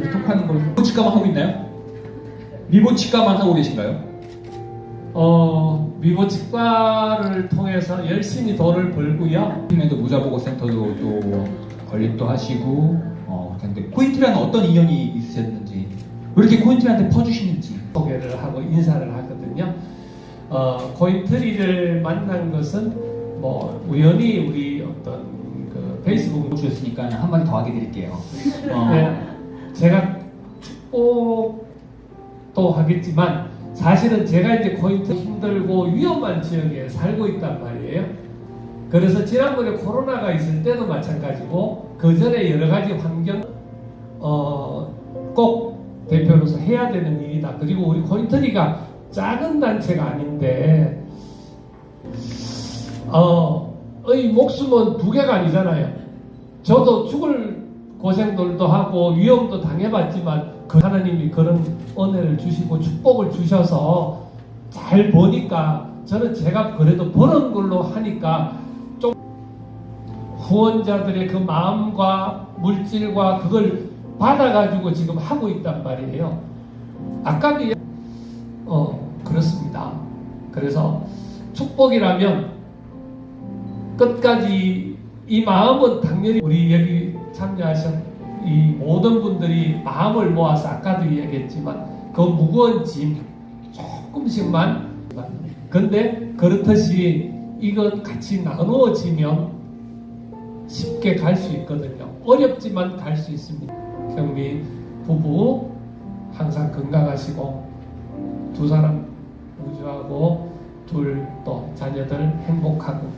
저희 톡하는 걸 리보 치과만 하고 있나요? 리보 치과만 하고 계신가요? 어, 미보 치과를 통해서 열심히 돈을 벌고요. 팀에도 무자보고 센터도 또 건립도 하시고 어 근데 코인트라는 어떤 인연이 있으셨는지 왜 이렇게 코인트한테 퍼주시는지 소개를 하고 인사를 하거든요. 어, 코인트리를 만난 것은 뭐 우연히 우리 어떤 그 페이스북 주셨으니까 한마디 더 하게 드릴게요. 어, 네, 제가 축복도 하겠지만 사실은 제가 이제 코인트 힘들고 위험한 지역에 살고 있단 말이에요. 그래서 지난번에 코로나가 있을 때도 마찬가지고 그 전에 여러 가지 환경 어, 꼭 대표로서 해야 되는 일이다. 그리고 우리 코인트리가 작은 단체가 아닌데 어, 의 목숨은 두 개가 아니잖아요. 저도 죽을 고생들도 하고 위험도 당해봤지만 그 하나님이 그런 은혜를 주시고 축복을 주셔서 잘 보니까 저는 제가 그래도 버는 걸로 하니까 좀 후원자들의 그 마음과 물질과 그걸 받아가지고 지금 하고 있단 말이에요. 아까도 어 그렇습니다. 그래서 축복이라면 끝까지 이 마음은 당연히 우리 여기 참여하신 이 모든 분들이 마음을 모아서 아까도 이야기했지만 그 무거운 짐 조금씩만 근데 그렇듯이 이건 같이 나누어지면 쉽게 갈 수 있거든요. 어렵지만 갈 수 있습니다. 경미 부부 항상 건강하시고 두 사람 우주하고 둘 또 자녀들 행복하고